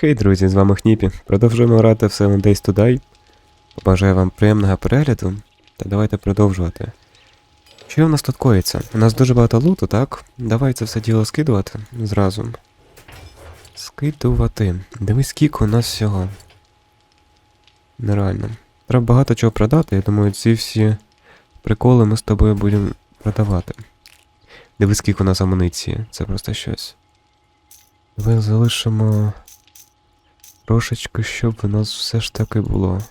Хей, друзі, з вами Хніпі. Продовжуємо грати в Seven Days to Die. Побажаю вам приємного перегляду. Та давайте продовжувати. Що в нас тут коїться? У нас дуже багато луту, так? Давай це все діло скидувати зразу. Скидувати. Дивись, скільки у нас всього. Нереально. Треба багато чого продати, я думаю, ці всі приколи ми з тобою будемо продавати. Дивись, скільки у нас амуніції. Це просто щось. Давай залишимо трошечки, щоб у нас все ж таки було.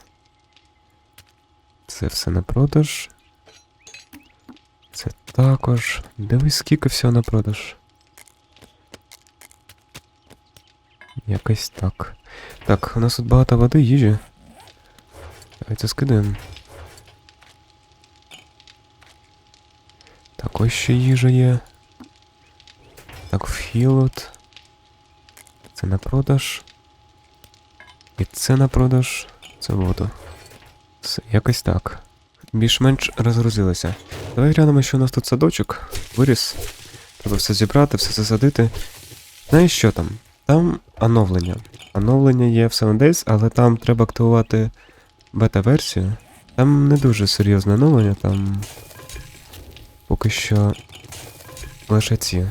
Це все на продаж. Це також. Дивись, скільки всього на продаж. Якось так. Так, у нас тут багато води, їжі. Давайте скидаємо. Так, ось ще їжа є. Так, філот. Це на продаж. І це на продаж. Це воду. Все, якось так. Більш-менш розгрузилося. Давай глянемо, що у нас тут садочок. Виріс. Треба все зібрати, все засадити. Знаєш що там? Там оновлення. Оновлення є в 7 Days, але там треба активувати бета-версію. Там не дуже серйозне оновлення, там поки що лише ці.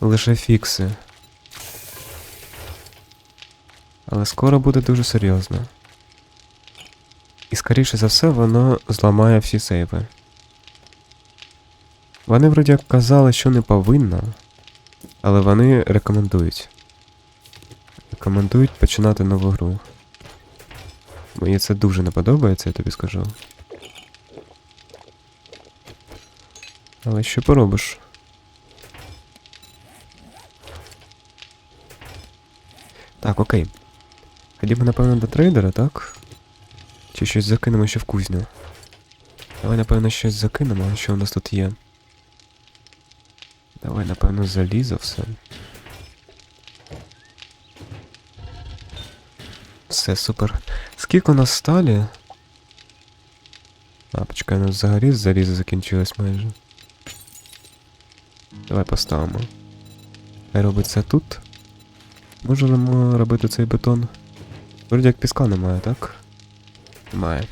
Лише фікси. Але скоро буде дуже серйозно. І скоріше за все воно зламає всі сейви. Вони вроді як казали, що не повинно, але вони рекомендують. Рекомендують починати нову гру. Мені це дуже не подобається, я тобі скажу. Але що поробиш? Так, окей. Ходімо, напевно, до трейдера, так? Чи щось закинемо ще в кузню? Давай, напевно, щось закинемо, що у нас тут є. Давай, напевно, залізо все. Все, супер. Скільки у нас сталі? А, почекай, у нас взагалі залізо закінчилось майже. Давай поставимо. Хай робить це тут. Можемо робити цей бетон. Вроді як піска немає, так? Немає.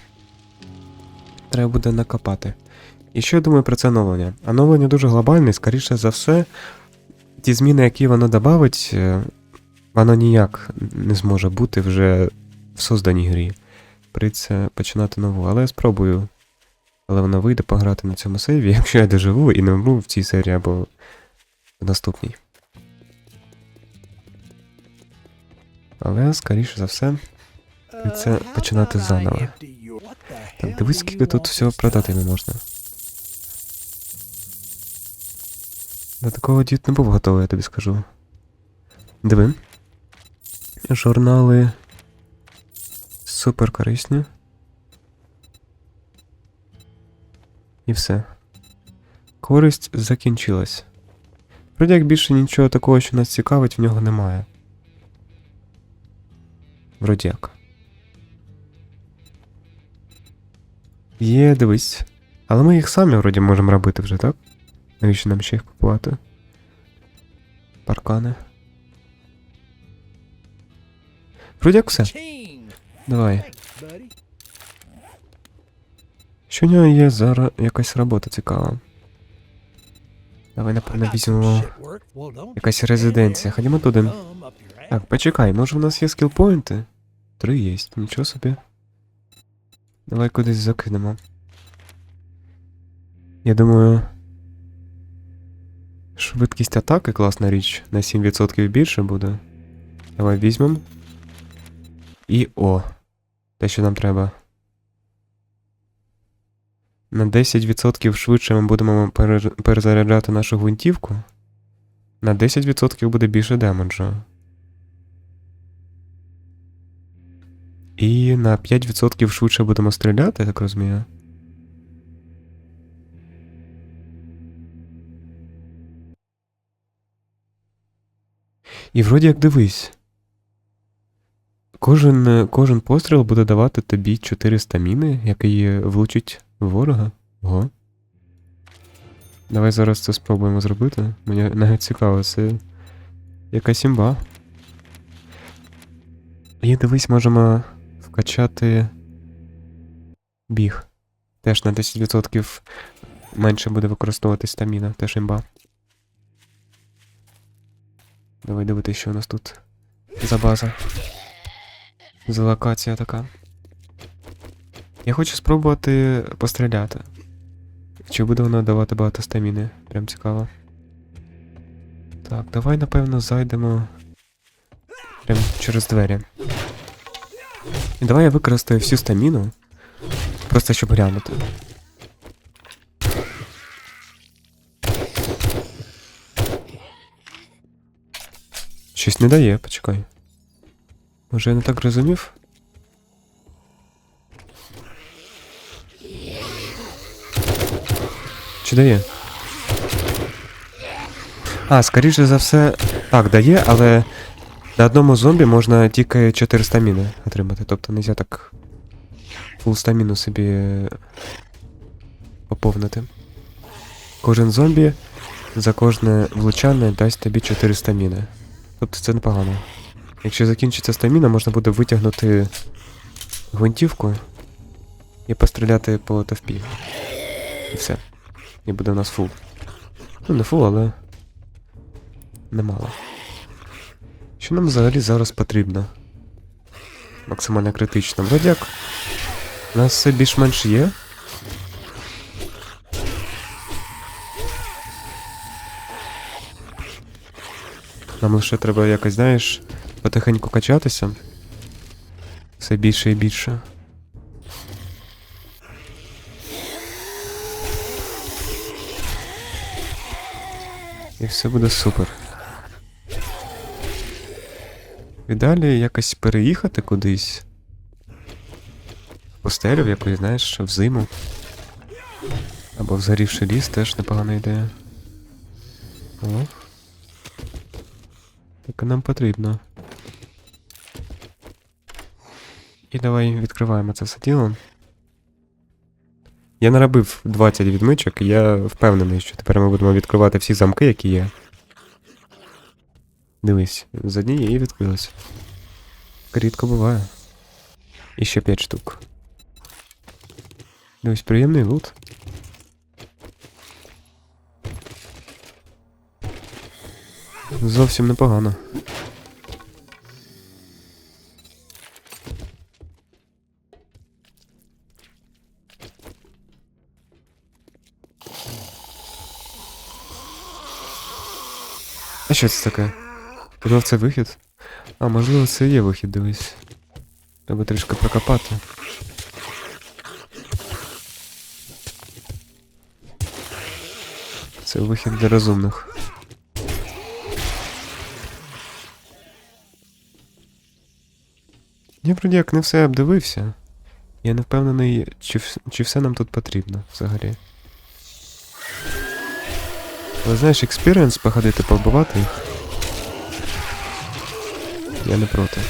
Треба буде накопати. І що я думаю про це оновлення? Оновлення дуже глобальне, скоріше за все, ті зміни, які воно додавить, е, воно ніяк не зможе бути вже в созданій грі. Прийдеться починати нову. Але я спробую. Але воно вийде пограти на цьому сейві, якщо я доживу і не вмру в цій серії або в наступній. Але, скоріше за все, Це починати заново. Так, дивись, скільки тут всього продати не можна. До такого дід не був готовий, я тобі скажу. Диви. Журнали супер корисні. І все. Користь закінчилась. Вроді як більше нічого такого, що нас цікавить, в нього немає. Вроді як. Є, дивись. Але ми їх самі вроді можемо робити вже, так? Навіщо нам ще їх купувати? Паркани. Вроді як все. Давай. Що в нього є зараз якась робота цікава. Давай, напевно, візьмемо якась резиденція. Ходімо туди. Так, почекай, може в нас є скілпоінти? Три є, нічого собі. Давай кудись закинемо. Я думаю. Швидкість атаки класна річ. На 7% більше буде. Давай візьмемо. І о. Те, що нам треба. На 10% швидше ми будемо перезаряджати нашу гвинтівку. На 10% буде більше демеджу. І на 5% швидше будемо стріляти, я так розумію. І вроді як дивись. Кожен, кожен постріл буде давати тобі 4 стаміни, які влучить ворога. Ого. Давай зараз це спробуємо зробити. Мені навіть цікаво, це Якась імба. І дивись, можемо вкачати біг. Теж на 10% менше буде використовувати стаміна, теж імба. Давай дивитися, що у нас тут за база. За локація така. Я хочу спробувати постріляти. Чи буде воно давати багато стаміни? Прям цікаво. Так, давай, напевно, зайдемо прям через двері. І давай я використаю всю стаміну. Просто щоб глянути. Щось не дає, почекай. Може я не так розумів? Чи дає? А, скоріше за все. Так, дає, але на одному зомбі можна тільки 4 стаміни отримати. Тобто нельзя так фул стаміну собі поповнити. Кожен зомбі за кожне влучання дасть тобі 4 стаміни. Тобто це непогано. Якщо закінчиться стаміна, можна буде витягнути гвинтівку і постріляти по товпі. І все. І буде у нас фул. Ну, не фул, але. Немало. Що нам взагалі зараз потрібно? Максимально критично. Вроді як. У нас все більш-менш є. Нам лише треба якось, знаєш, потихеньку качатися. Все більше і більше. І все буде супер. І далі якось переїхати кудись. В постелю в якусь, знаєш, в зиму. Або в згорівший ліс теж непогана ідея. О. Так нам потрібно. І давай відкриваємо це все діло. Я наробив 20 відмичок, і я впевнений, що тепер ми будемо відкривати всі замки, які є. Дивись, з однієї відкрилось. Рідко буває. І ще 5 штук. Дивись, приємний лут. Зовсім непогано. А що це таке? Думав, це вихід? А, можливо, це є вихід, дивись. Треба трішки прокопати. Це вихід для розумних. Я вроді як не все обдивився. Я не впевнений, чи, чи все нам тут потрібно взагалі. Але знаєш, експіріенс походити, побивати їх. Я не проти.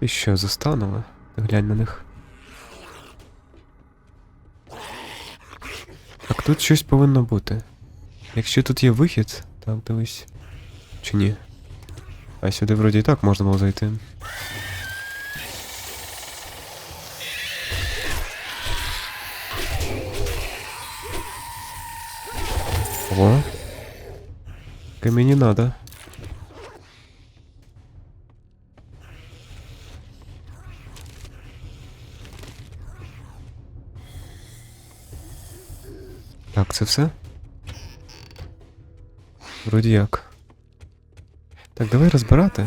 І що, застанули? Глянь на них. Тут щось повинно бути. Якщо тут є вихід, так дивись. Чи ні? А сюди вроді і так можна було зайти. О. Камені надо. Це все? Вроді як. Так, давай розбирати.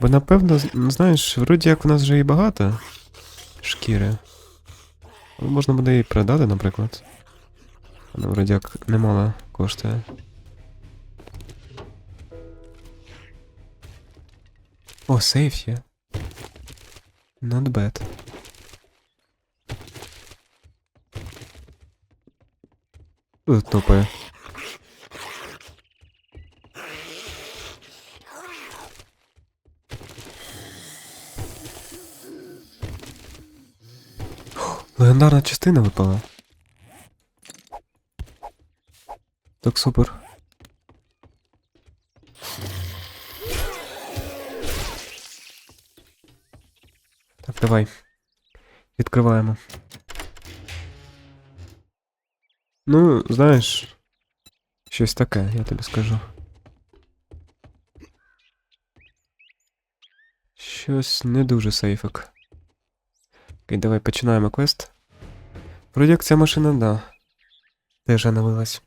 Бо напевно, знаєш, вроді як в нас вже і багато шкіри. Але Можна буде і продати, наприклад. Вона вроді як немало коштує. О, сейф є. Not bad. Хто тут топає? Легендарна частина випала. Так супер. Так, давай. Відкриваємо. Ну, знаєш, щось таке, я тобі скажу. Щось не дуже сейфик. Окей, давай починаємо квест. Вроді як ця машина, да. Теж оновилась.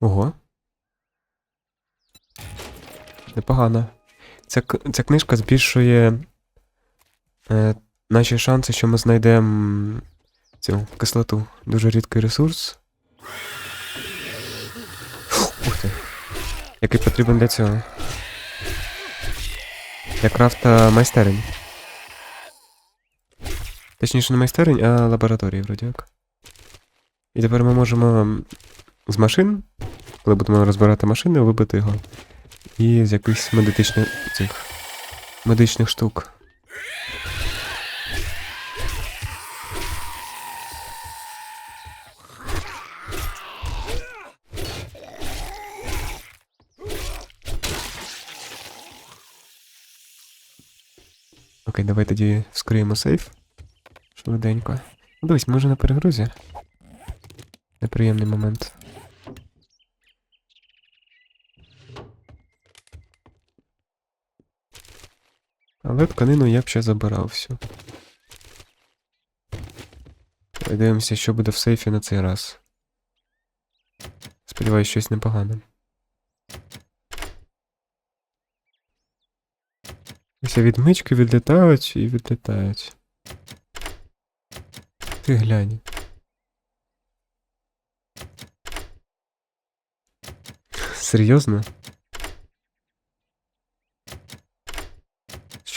Ого. Непогано. Ця, ця книжка збільшує е, наші шанси, що ми знайдемо цю кислоту. Дуже рідкий ресурс. Ух ти. Який потрібен для цього. Для крафта майстерень. Точніше, не майстерень, а лабораторії, вроді як. І тепер ми можемо з машин, коли будемо розбирати машини, вибити його. І з якихось медичних цих медичних штук. Окей, давай тоді вскриємо сейф. Швиденько. Дивись, може на перегрузі. Неприємний момент. Але тканину я б ще забирав всю. Давай Дивимося, що буде в сейфі на цей раз. Сподіваюсь, щось непогане. Ось відмички відлітають і відлітають. Ти глянь. Серйозно?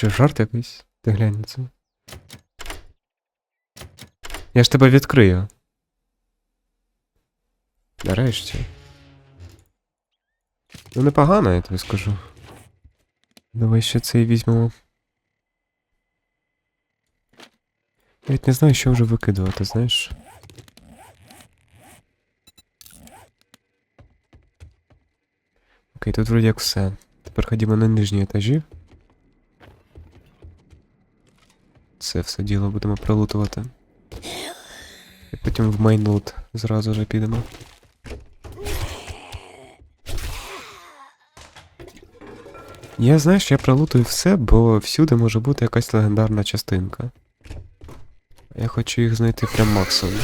Що, жарт якийсь? Ти глянь це. Я ж тебе відкрию. Нарешті. Ну непогано, я тобі скажу. Давай ще цей візьмемо. Я не знаю, що вже викидувати, знаєш. Окей, тут вроді як все. Тепер ходімо на нижні етажі. Це все діло будемо пролутувати. І потім в майнлут зразу же підемо. Я знаєш, я пролутую все, бо всюди може бути якась легендарна частинка. Я хочу їх знайти прям максимум.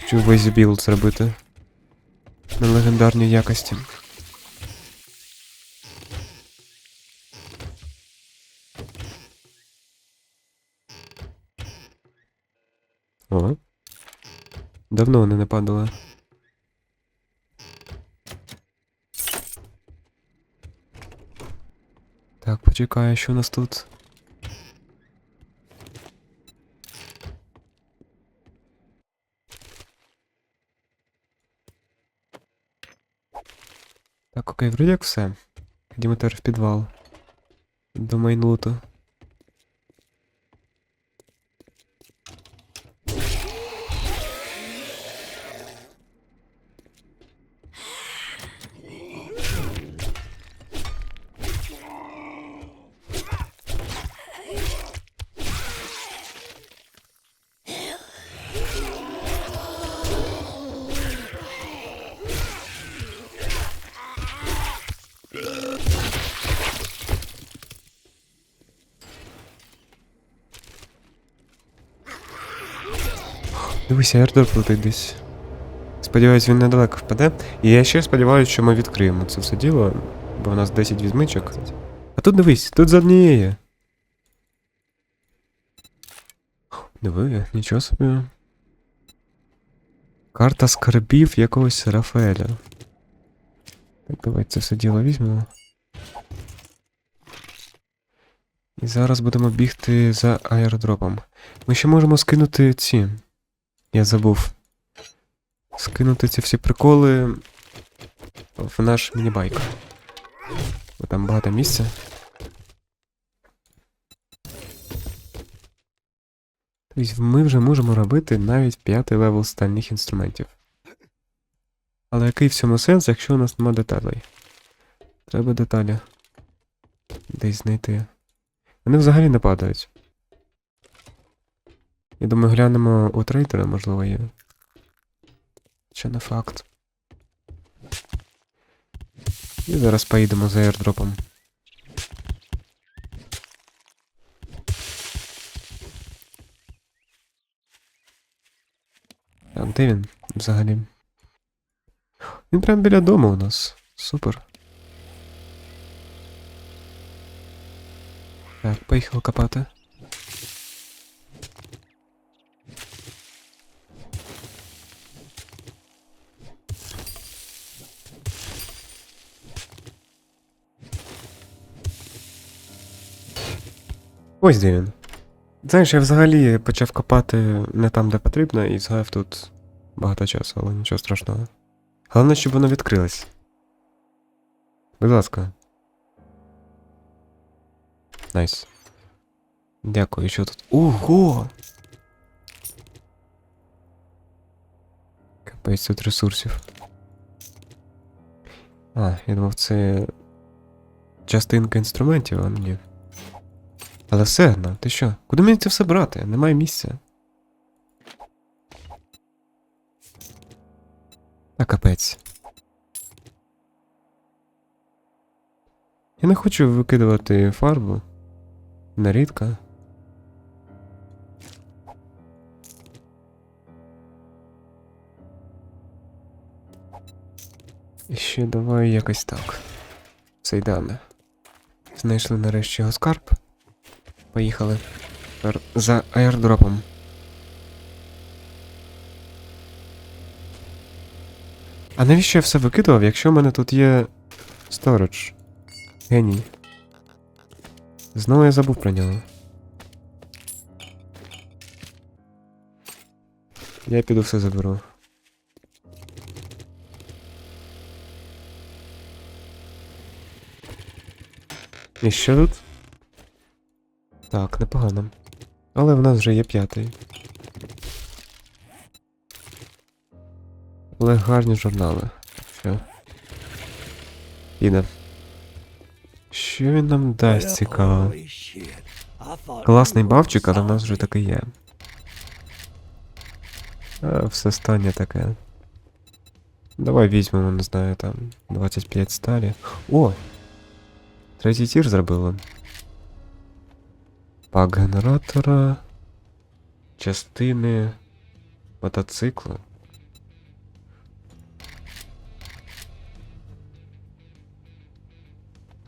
Хочу весь білд зробити. На легендарній якості. О. Давно вони не падали. Так, почекай, що у нас тут? Так, окей, вроді як все. Ходімо тепер в підвал. До майнлуту. Дивися, airdrop летить десь. Сподіваюсь, він недалеко впаде. І я ще сподіваюся, що ми відкриємо це все діло, бо у нас 10 відмичок. А тут дивись, тут за однією. Диви, нічого собі. Карта скарбів якогось Рафаеля. Так, давай це все діло візьмемо. І зараз будемо бігти за аеродропом. Ми ще можемо скинути ці. Я забув. Скинути ці всі приколи в наш мінібайк. Бо там багато місця. Тобто ми вже можемо робити навіть п'ятий левел стальних інструментів. Але який в цьому сенс, якщо у нас нема деталей? Треба деталі. Десь знайти. Вони взагалі не падають. Я думаю, глянемо у трейтера, можливо, є. Ще не факт. І зараз поїдемо за аірдропом. Так, де він взагалі? Він прямо біля дому у нас. Супер. Так, поїхав копати. Ось де він. Знаєш, я взагалі почав копати не там, де потрібно, і згаяв тут багато часу, але нічого страшного. Головне, щоб воно відкрилось. Будь ласка. Найс. Дякую, що тут. Ого! Капець тут ресурсів. А, я думав, це частинка інструментів, а ні. Але все одно, ти що? Куди мені це все брати? Немає місця. А капець. Я не хочу викидувати фарбу. Нарідка. І ще давай якось так. Все ідеально. Знайшли нарешті його скарб. Поїхали. За аірдропом. А навіщо я все викидував, якщо в мене тут є сторож? Геній. Знову я забув про нього. Я піду все заберу. І що тут? Так, непогано. Але в нас вже є п'ятий. Але гарні журнали. Що? Піде. Що він нам дасть цікаво? Класний бавчик, але в нас вже такий є. А, все останнє таке. Давай візьмемо, не знаю, там 25 сталі. О! Третій тір зробили. Пак генератора. Частини мотоциклу.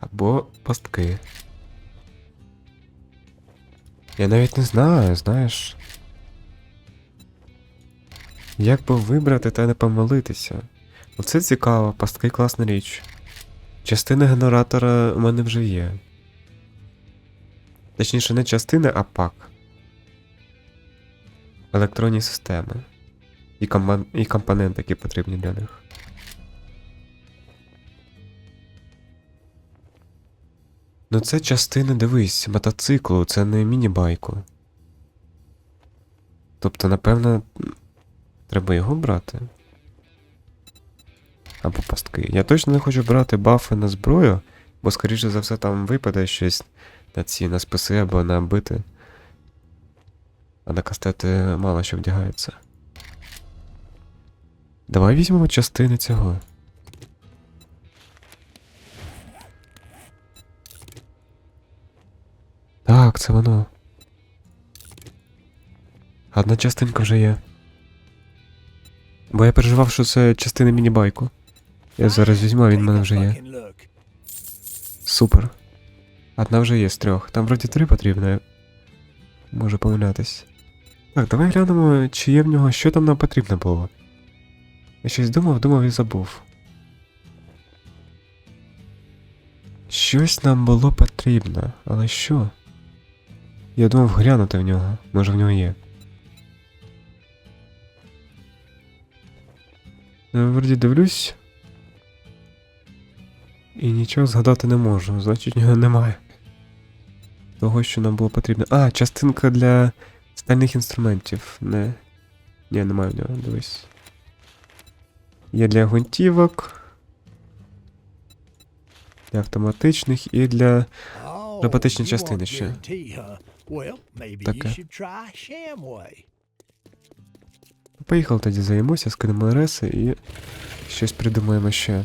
Або пастки. Я навіть не знаю, знаєш. Як би вибрати та не помилитися? Оце цікаво, пастки класна річ. Частина генератора у мене вже є. Точніше, не частини, а пак. Електронні системи. І, компон... і компоненти, які потрібні для них. Ну це частина, дивись, мотоциклу, це не міні-байку. Тобто, напевно, треба його брати. Або пастки. Я точно не хочу брати бафи на зброю, бо, скоріше за все, там випаде щось на ці на списи або на бити. А на кастети мало що вдягається. Давай візьмемо частини цього. Так, це воно. Одна частинка вже є. Бо я переживав, що це частина міні-байку. Я зараз візьму, а він в мене вже є. Супер. Одна вже є з трьох. Там вроді три потрібно. я Можу помилятись. Так, давай глянемо, чи є в нього, що там нам потрібно було. Я щось думав, думав і забув. Щось нам було потрібно, але що? Я думав глянути в нього, може в нього є. Ну, Вроді дивлюсь. І нічого згадати не можу, значить нього немає. Того, що нам було потрібно. А, частинка для стальних інструментів. Не. Ні, немає в нього, дивись. Є для гвинтівок. Для автоматичних і для. Роботичні частини ще. Таке. Поїхали тоді займемося, скинемо реси і щось придумаємо ще.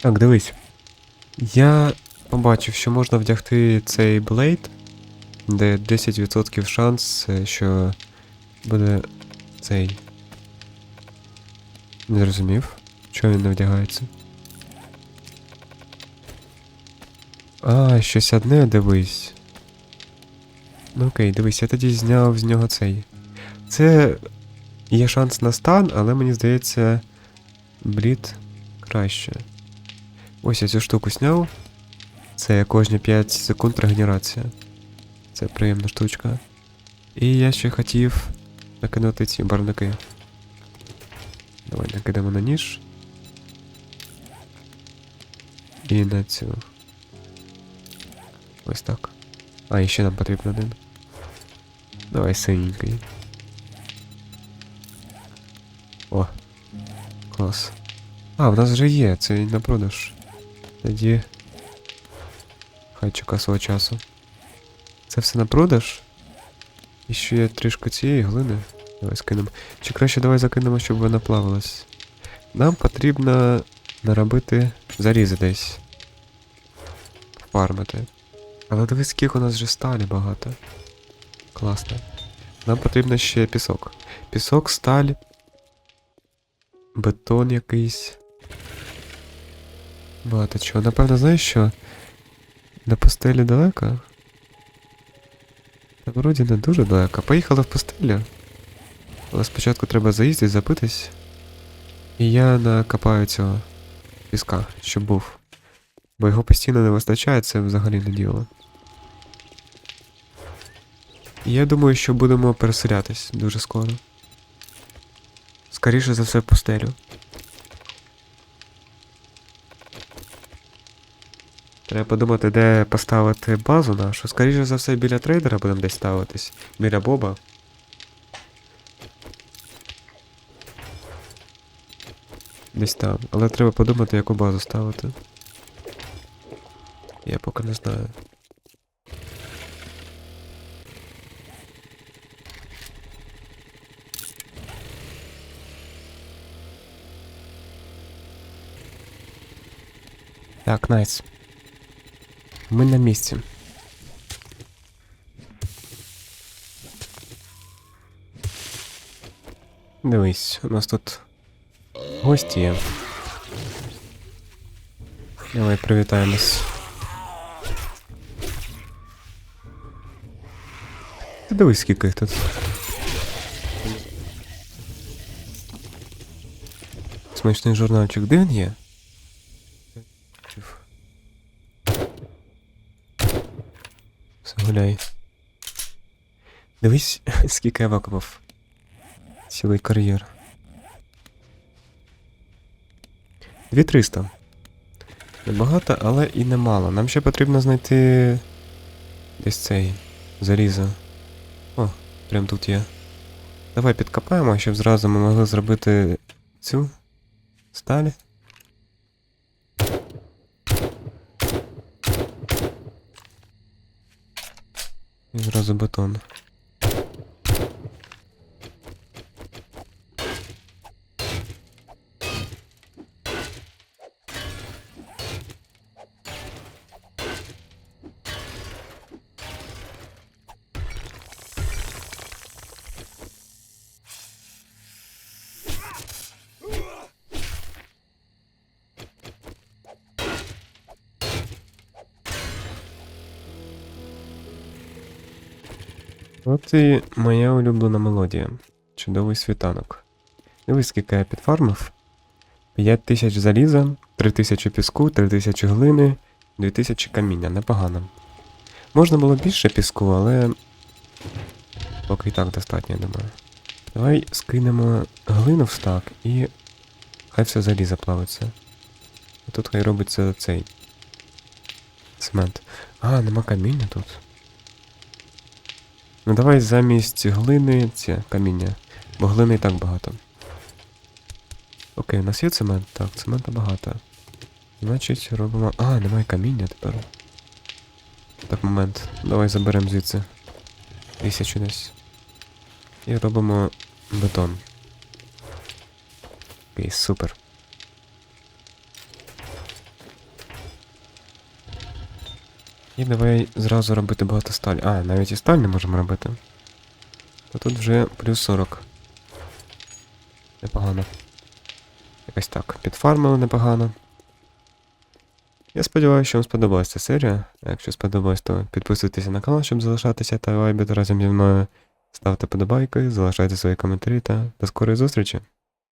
Так, дивись. Я побачив, що можна вдягти цей блейд, де 10% шанс, е, що буде цей. Не зрозумів, чого він не вдягається. А, щось одне дивись. Ну окей, дивись, я тоді зняв з нього цей. Це Є шанс на стан, але мені здається, блід краще. Ось я цю штуку зняв. Це кожні 5 секунд регенерація. Це приємна штучка. І я ще хотів накинути ці барвники. Давай накидаємо на ніж. І на цю. Ось так. А, і ще нам потрібен один. Давай синенький. О. Клас. А, в нас вже є, це на продаж. Тоді. Хай чека свого часу. Це все на продаж. І ще є трішки цієї глини. Давай скинемо. Чи краще давай закинемо, щоб вона плавалась. Нам потрібно наробити зарізи десь. Фармити. Але дивись, скільки у нас вже сталі багато. Класно. Нам потрібно ще пісок. Пісок, сталь, бетон якийсь. Багато чого. Напевно, знаєш що? На пустелі далеко? Та вроді не дуже далеко. Поїхали в пустелю. Але спочатку треба заїздити, запитись. І я накопаю цього піска, щоб був. Бо його постійно не вистачає, це взагалі не діло. Я думаю, що будемо переселятись дуже скоро. Скоріше за все в пустелю. Треба подумати, де поставити базу нашу. Скоріше за все, біля трейдера будемо десь ставитись. Біля Боба. Десь там. Але треба подумати, яку базу ставити. Я поки не знаю. Так, найс. Ми на місці. Дивись, у нас тут гості є. Давай привітаємось. Ти дивись, скільки їх тут. Смачний журнальчик, де він є? Гуляй. Дивись, скільки я викопав. Цілий кар'єр. 2300. Небагато, але і немало. Нам ще потрібно знайти десь цей залізо. О, прям тут є. Давай підкопаємо, щоб зразу ми могли зробити цю сталь. І зразу бетон. От і моя улюблена мелодія. Чудовий світанок. Дивись, скільки я підфармив. 5 тисяч заліза, 3 тисячі піску, 3 тисячі глини 2000 каміння, непогано. Можна було більше піску, але. Поки і так достатньо, я думаю. Давай скинемо глину в стак і. Хай все залізо плавиться. А тут хай робиться цей. Цемент. А, нема каміння тут. Ну давай замість глини ці каміння. Бо глини і так багато. Окей, у нас є цемент? Так, цементу багато. Значить, робимо. А, немає каміння тепер. Так, момент. Давай заберемо звідси. Тисячу десь. І робимо бетон. Окей, супер. І давай зразу робити багато сталі. А, навіть і сталь не можемо робити. То тут вже плюс 40. Непогано. Якось так. Підфармили непогано. Я сподіваюся, що вам сподобалася ця серія. Якщо сподобалось, то підписуйтесь на канал, щоб залишатися та вайбити разом зі мною. Ставте подобайки, залишайте свої коментарі та до скорої зустрічі!